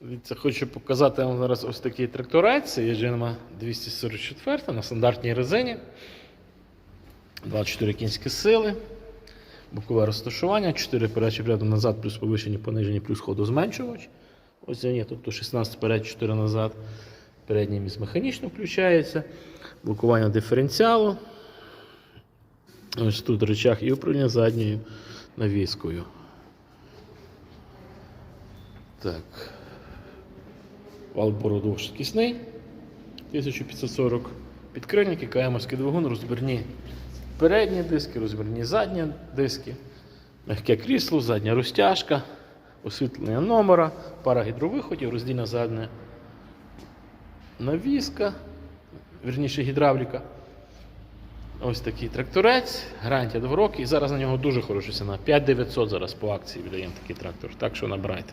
Дивіться, хочу показати вам зараз ось такий тракторець. Це є Genma 244 на стандартній резині. 24 кінські сили. Бокове розташування, 4 передачі прямо назад, плюс повишені, понижені, плюс ходозменшувач. Ось вони, тобто 16 вперед, 4 назад. Передній міст механічно включається. Блокування диференціалу. Ось тут речах і управління задньою навіскою. Так. Вал бору двохшвидкісний 1540. Підкрильники, КМовський двигун, розбірні передні диски, розбірні задні диски, м'яке крісло, задня розтяжка, освітлення номера, пара гідровиходів, роздільна задня навіска, вірніше гідравліка. Ось такий тракторець, гарантія 2 роки. І зараз на нього дуже хороша ціна. 5900 зараз по акції віддаємо такий трактор. Так що набирайте.